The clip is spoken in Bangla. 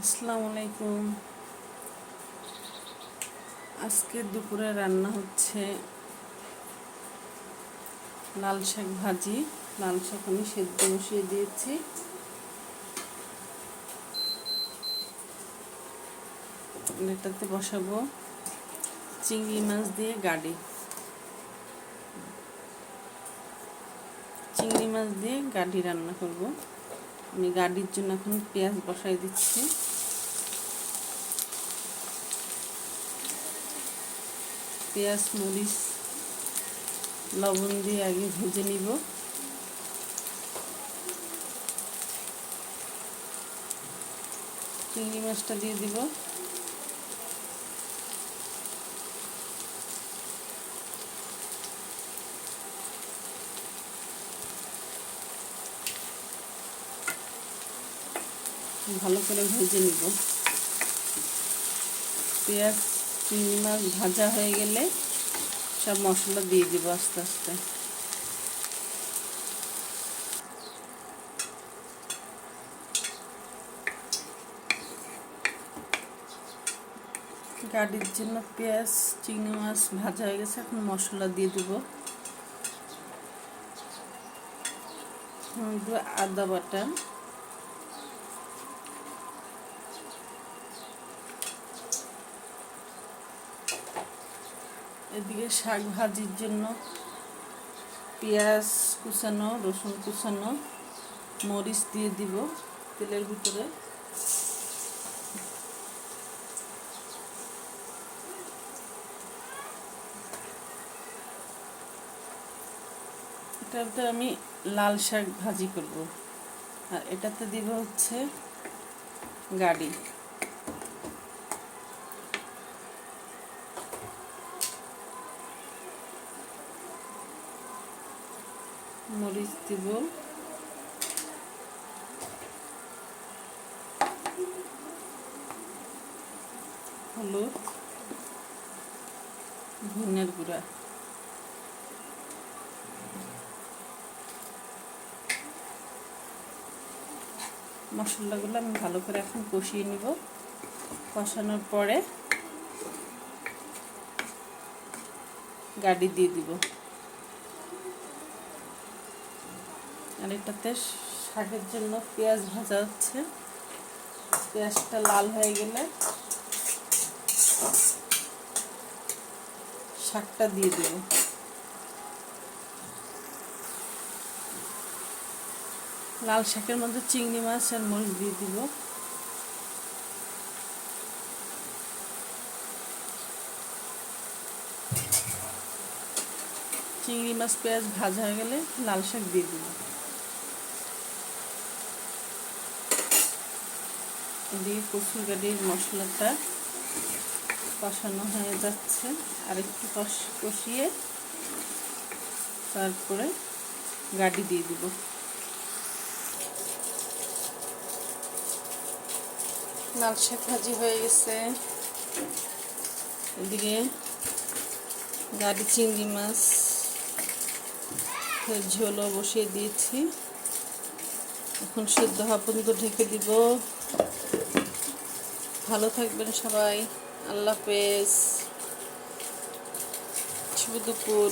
আসসালামু আলাইকুম আজকে দুপুরে রান্না হচ্ছে লাল শাক ভাজি। লাল শাক আমি সেদ্ধ বসিয়ে দিয়েছি। এটাতে বসাবো চিংড়ি মাছ দিয়ে গাড়ি। চিংড়ি মাছ দিয়ে গাড়ি রান্না করব। আমি গাড়ির জন্য এখন পেঁয়াজ বসাই দিচ্ছি। পেঁয়াজ, মরিচ, লবণ দিয়ে আগে ভেজে নিব। চিংড়ি মাছটা দিয়ে দিব। ভালো করে ভেজে নিব। পেঁয়াজ, চিংড়ি মাছ ভাজা হয়ে গেলে সব মশলা দিয়ে দিব আস্তে আস্তে। গাড়ির জন্য পেঁয়াজ, চিংড়ি মাছ ভাজা হয়ে গেছে, এখন মশলা দিয়ে দিব। আদা বাটা। এদিকে শাক ভাজির জন্য পেঁয়াজ কুচানো, রসুন কুচানো, মরিচ দিয়ে দিব তেলের ভিতরে। এটাতে আমি লাল শাক ভাজি করব। আর এটাতে দিব হচ্ছে গাড়ি। মরিচ দিব। হলুদ ধনের গুঁড়া। মশলাগুলো আমি ভালো করে এখন কষিয়ে নিব। কষানোর পরে গাড়ি দিয়ে দিব। আর এটাতে শাকের জন্য পেঁয়াজ ভাজা হচ্ছে। পেঁয়াজটা লাল হয়ে গেলে শাকটা দিয়ে দেব। লাল শাকের মধ্যে চিংড়ি মাছ আর মরিচ দিয়ে দিব। চিংড়ি মাছ পেঁয়াজ ভাজা হয়ে গেলে লাল শাক দিয়ে দিব। এদিকে কচুর গাড়ির মশলাটা কষানো হয়ে যাচ্ছে। আর একটু কষিয়ে তারপরে গাড়ি দিয়ে দিব। লাল শাক ভাজি হয়ে গেছে। এদিকে গাড়ি চিংড়ি মাছ ঝোলও বসিয়ে দিয়েছি। এখন সেদ্ধ পর্যন্ত ঢেকে দিব। ভালো থাকবেন সবাই। আল্লাহ হাফেজ। শুভ দুপুর।